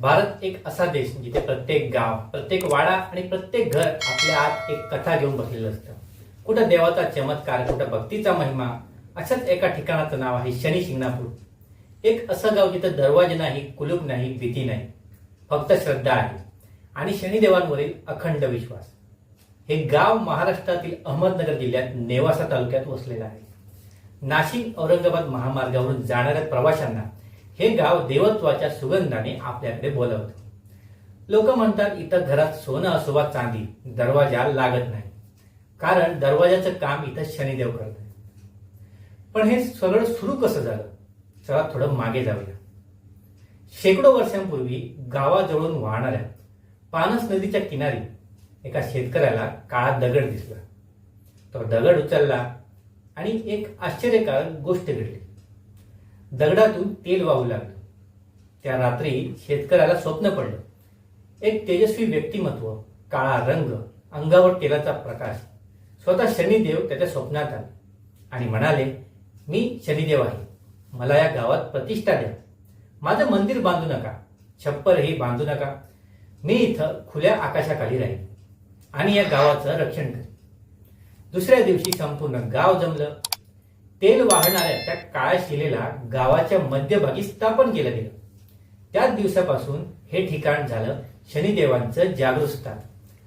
भारत एक असा देश जिथे प्रत्येक गाव प्रत्येक वाडा आणि प्रत्येक घर आपल्या आत एक कथा घेऊन बसलेलं असतं. कुठं देवाचा चमत्कार कुठं भक्तीचा महिमा अशाच एका ठिकाणाचं नाव आहे शनी शिंगणापूर. एक असं गाव जिथं दरवाजे नाही कुलूप नाही भीती नाही. फक्त श्रद्धा आहे आणि शनिदेवांवरील अखंड विश्वास. हे गाव महाराष्ट्रातील अहमदनगर जिल्ह्यात नेवासा तालुक्यात वसलेलं आहे. नाशिक औरंगाबाद महामार्गावरून जाणाऱ्या प्रवाशांना हे गाव देवत्वाच्या सुगंधाने आपल्याकडे बोलवत. लोक म्हणतात इथं घरात सोनं असो वा चांदी दरवाजा लागत नाही. कारण दरवाजाचं काम इथं शनिदेव करत पण हे सगळं सुरू कसं झालं? चला थोडं मागे जाऊया. शेकडो वर्षांपूर्वी गावाजवळून वाहणाऱ्या पानस नदीच्या किनारी एका शेतकऱ्याला काळा दगड दिसला. तो दगड उचलला आणि एक आश्चर्यकारक गोष्ट घडली. दगडातून तेल वाहू लागलं. त्या रात्री शेतकऱ्याला स्वप्न पडलं. एक तेजस्वी व्यक्तिमत्व काळा रंग अंगावर तेलाचा प्रकाश. स्वतः शनिदेव त्याच्या स्वप्नात आले आणि म्हणाले मी शनिदेव आहे. मला या गावात प्रतिष्ठा द्या. माझं मंदिर बांधू नका. छप्पर हे बांधू नका. मी इथं खुल्या आकाशाखाली राहील आणि या गावाचं रक्षण करेन. दुसऱ्या दिवशी संपूर्ण गाव जमलं. तेल वाहणाऱ्या त्या काळ्या शिलेला गावाच्या मध्यभागी स्थापन केलं गेलं. त्याच दिवसापासून हे ठिकाण झालं शनिदेवांचं जागृत स्थान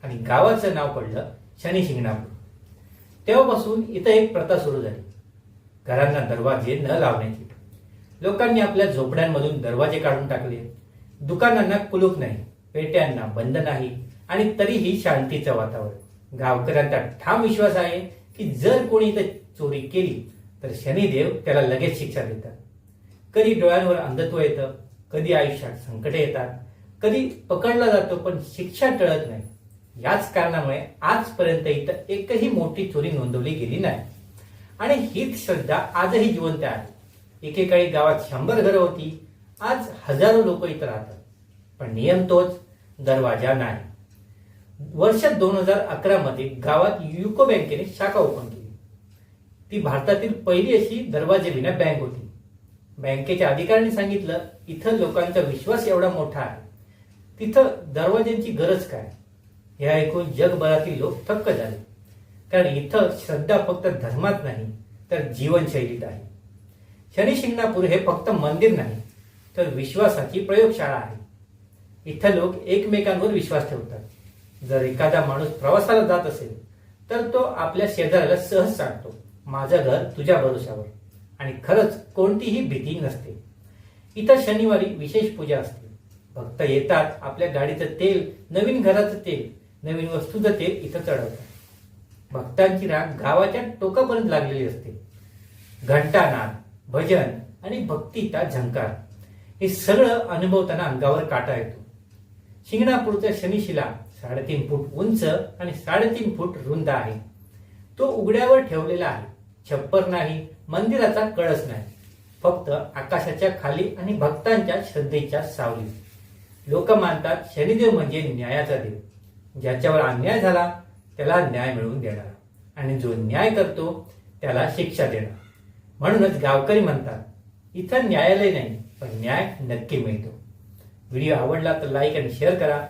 आणि गावाचं नाव पडलं शनी शिंगणापूर तेव्हापासून इथं एक प्रथा सुरू झाली. घरांना दरवाजे न लावण्याची. लोकांनी आपल्या झोपड्यांमधून दरवाजे काढून टाकले. दुकानांना कुलूप नाही पेट्यांना बंद नाही आणि तरीही शांतीचं वातावरण. गावकऱ्यांचा ठाम विश्वास आहे की जर कोणी इथं चोरी केली तर शनिदेव त्याला लगेच शिक्षा देतात. कधी डोळ्यांवर अंधत्व येतं कधी आयुष्यात संकटे येतात कधी पकडला जातो पण शिक्षा टळत नाही. याच कारणामुळे आजपर्यंत इथं एकही मोठी चोरी नोंदवली गेली नाही. आणि हीच श्रद्धा आजही जिवंत आहे. एकेकाळी गावात शंभर घरं होती आज हजारो लोक इथं राहतात. पण नियम तोच दरवाजा नाही. वर्ष दोन हजार अकरा मध्ये गावात युको बँकेने शाखा ओपन केली. ती भारतातील पहिली अशी दरवाजे विना बँक होती. बँकेच्या अधिकाऱ्यांनी सांगितलं इथं लोकांचा विश्वास एवढा मोठा आहे. तिथं दरवाज्यांची गरज काय? हे ऐकून जगभरातील लोक थक्क झाले. कारण इथं श्रद्धा फक्त धर्मात नाही तर जीवनशैलीत आहे. शनी शिंगणापूर हे फक्त मंदिर नाही तर विश्वासाची प्रयोगशाळा आहे. इथं लोक एकमेकांवर विश्वास ठेवतात. जर एखादा माणूस प्रवासाला जात असेल तर तो आपल्या शेजाऱ्याला सहज सांगतो. माझं घर तुझ्या भरोश्यावर. आणि खरंच कोणतीही भीती नसते. इथं शनिवारी विशेष पूजा असते. भक्त येतात आपल्या गाडीचं तेल नवीन घराचं तेल नवीन वस्तूचं तेल इथं चढवतात. भक्तांची रांग गावाच्या टोकापर्यंत लागलेली असते. घंटानाद भजन आणि भक्तीचा झंकार. हे सगळं अनुभवताना अंगावर काटा येतो. शिंगणापूरचा शनिशिला साडेतीन फूट उंच आणि साडेतीन फूट रुंद आहे. तो उघड्यावर ठेवलेला आहे. छप्पर नाही मंदिराचा कळस नाही. फक्त आकाशाच्या खाली आणि भक्तांच्या श्रद्धेच्या सावली. लोक मानतात शनिदेव म्हणजे न्यायाचा देव. ज्याच्यावर अन्याय झाला त्याला न्याय मिळवून देणार. आणि जो न्याय करतो त्याला शिक्षा देणार. म्हणूनच गावकरी म्हणतात इथं न्यायालय नाही पण न्याय नक्की मिळतो. व्हिडिओ आवडला तर लाईक आणि शेअर करा.